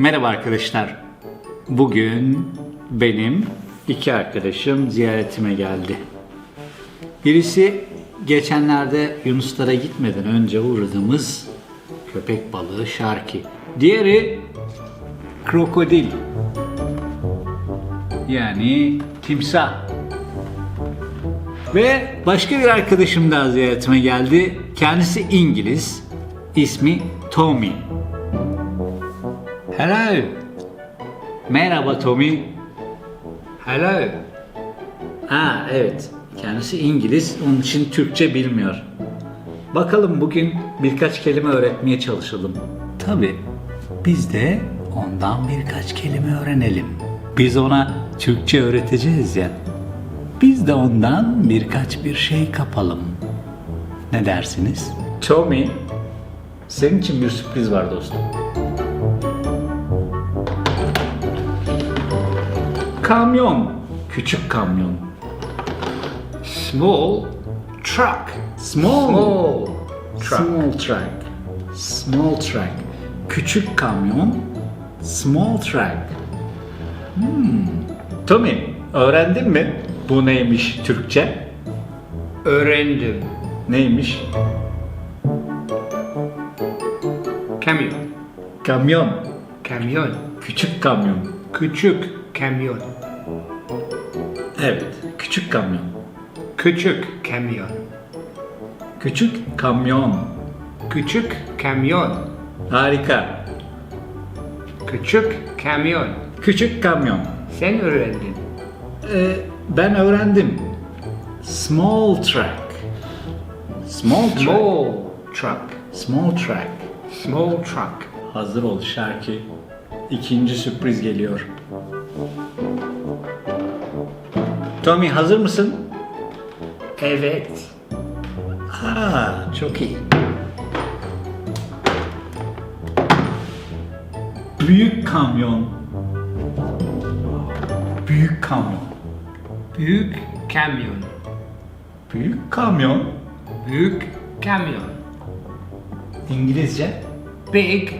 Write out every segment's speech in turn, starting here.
Merhaba arkadaşlar. Bugün benim iki arkadaşım ziyaretime geldi. Birisi geçenlerde Yunuslara gitmeden önce uğradığımız köpek balığı Şarki. Diğeri krokodil. Yani timsah. Ve başka bir arkadaşım daha ziyaretime geldi. Kendisi İngiliz. İsmi Tommy. Hello. Merhaba Tommy. Hello. Ha evet. Kendisi İngiliz. Onun için Türkçe bilmiyor. Bakalım bugün birkaç kelime öğretmeye çalışalım. Tabii. Biz de ondan birkaç kelime öğrenelim. Biz ona Türkçe öğreteceğiz ya. Biz de ondan birkaç bir şey kapalım. Ne dersiniz? Tommy, senin için bir sürpriz var dostum. Kamyon, küçük kamyon. Small truck. Small, Small truck. small truck. Small truck. Küçük kamyon, small truck. Hmm. Tommy, öğrendin mi? Bu neymiş Türkçe? Öğrendim. Neymiş? Kamyon. Kamyon. Kamyon. Küçük kamyon. Küçük kamyon. Evet, küçük kamyon. Küçük kamyon. Küçük kamyon. Küçük kamyon. Harika. Küçük kamyon. Küçük kamyon. Sen öğrendin. Ee, ben öğrendim. Small truck. Small truck. Small truck. Small truck. Small truck. Hazır ol Şarkı. İkinci sürpriz geliyor. Tommy hazır mısın? Evet. Aa, çok iyi. Büyük kamyon. Büyük kamyon. Büyük kamyon. Büyük kamyon. Büyük kamyon. İngilizce. Big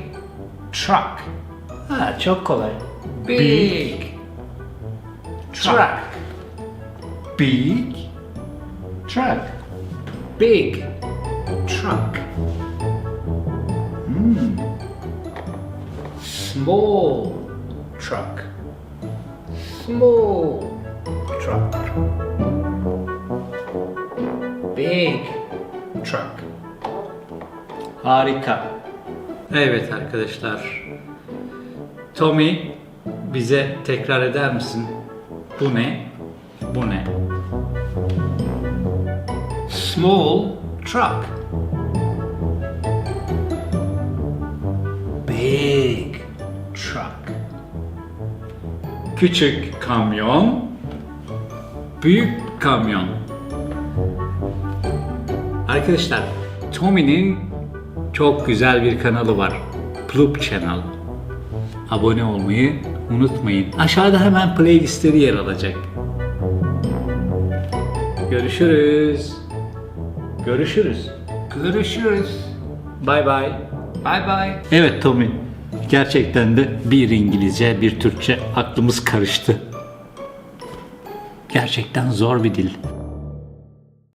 truck. Ha, çok kolay. Big truck. Big truck. Big truck. Small truck. Small truck. Big truck. Harika. Evet arkadaşlar. Tommy bize tekrar eder misin? Bu ne? Bu ne? Small truck. Big truck. Küçük kamyon, büyük kamyon. Arkadaşlar, Tommy'nin çok güzel bir kanalı var. Plup Channel. Abone olmayı unutmayın. Aşağıda hemen playlistleri yer alacak. Görüşürüz. Görüşürüz. Görüşürüz. Bye bye. Bye bye. Evet Tommy. Gerçekten de bir İngilizce, bir Türkçe aklımız karıştı. Gerçekten zor bir dil.